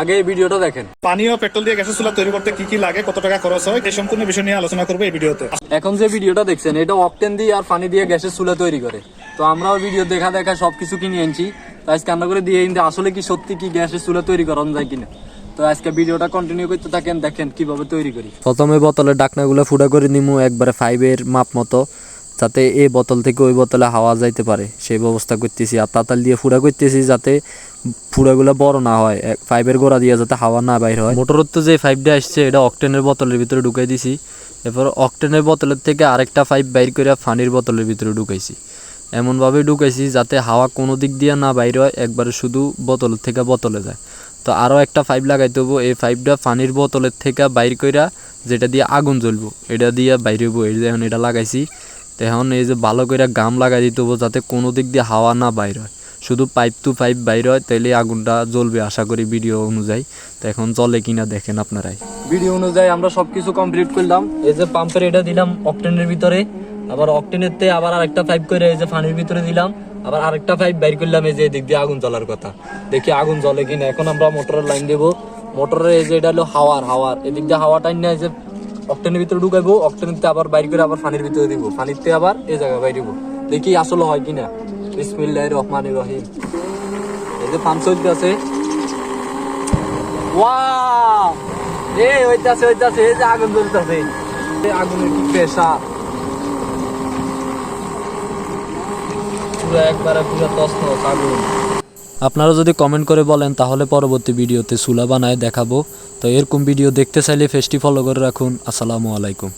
আগে এই ভিডিওটা দেখেন। পানি ও পেট্রোল দিয়ে গ্যাসের চুলা তৈরি করতে কি কি লাগে কত টাকা খরচ হয় এই সম্পূর্ণ বিষয় নিয়ে আলোচনা করব এই ভিডিওতে। এখন যে ভিডিওটা দেখছেন এটা অকটেন দিয়ে আর পানি দিয়ে গ্যাসের চুলা তৈরি করে। তো আমরাও ভিডিও দেখা দেখা সবকিছু কিনে এনেছি। তো আজকে আমরা করে দিয়ে কিন্তু আসলে কি সত্যি কি গ্যাসের চুলা তৈরি করানো যায় কিনা। তো আজকে ভিডিওটা কন্টিনিউ করতে থাকেন দেখেন কীভাবে তৈরি করি। প্রথমে বোতলের ডাকনাগুলো ফুটা করে নিমু একবারে ফাইভের মাপ মতো। যাতে এই বোতল থেকে ওই বোতলে হাওয়া যাইতে পারে। সেই ব্যবস্থা করতেছি আর তাতাল দিয়ে ফুটা করতেছি যাতে ফুড়াগুলো বড় না হয় এক- ফাইভের গোড়া দিয়ে যাতে হাওয়া না বাইর হয়। মোটরের তো যে ফাইভটা আসছে, এটা অকটেনের বোতলের ভিতরে ঢুকাই দিছি। এরপর অকটেনের বোতলের থেকে আরেকটা ফাইভ বাইর করে ফানির বোতলের ভিতরে ঢুকাইছি। এমনভাবে ঢুকাইছি যাতে হাওয়া কোনো দিক দিয়ে না বাইর হয়, একবারে শুধু বোতল থেকে বোতলে যায়। তো আরও একটা পাইপ লাগাইতে হব এই পাইপটা পানির বোতলের থেকে বাইর কইরা যেটা দিয়ে আগুন জ্বলবো, এটা দিয়ে বাইর এই যে এখন এটা লাগাইছি তো এখন এই যে ভালো করে গাম লাগাই দিতে হব যাতে কোনো দিক দিয়ে হাওয়া না বাইর হয়। শুধু পাইপ টু পাইপ বাইর হয়, তাইলে আগুনটা জ্বলবে আশা করি ভিডিও অনুযায়ী। তো এখন জ্বলে কিনা দেখেন আপনারাই। ভিডিও অনুযায়ী আমরা সবকিছু কমপ্লিট করলাম। এই যে পাম্পের এটা দিলাম অকটেনের ভিতরে। আবার অকটেনের তে আবার আরেকটা পাইপ করে এই যে পানির ভিতরে দিলাম। আবার আরেকটা পাইপ বাইর করলাম এই যে এদিক দিয়ে আগুন জ্বলার কথা। দেখি আগুন জ্বলে কিনা। এখন আমরা মোটরের লাইন দেবো। মোটরের এই যে এটা হলো হাওয়ার হাওয়ার। এদিক দিয়ে হাওয়া টাইন না এই যে অকটেনের ভিতরে ঢুকাইবো অকটেনের তে আবার বাইর করে আবার পানির ভিতরে দিব। পানির তে আবার এই জায়গায় বাইর দিব। দেখি আসলে হয় কিনা। বিসমিল্লাহির রহমানির রহিম। এই যে পাম্প চলতে আছে। ওয়াও! এই হইতাছে হইতাছে, এই যে আগুন জ্বলতেছে। এই আগুনের কি পেশা। পুরো একবারে পুরো তসনস আগুন। আপনারা যদি কমেন্ট করে বলেন, তাহলে পরবর্তী ভিডিওতে সুলা বানায় দেখাবো। তো এরকম ভিডিও দেখতে চাইলে ফেসটি ফলো করে রাখুন। আসসালামু আলাইকুম।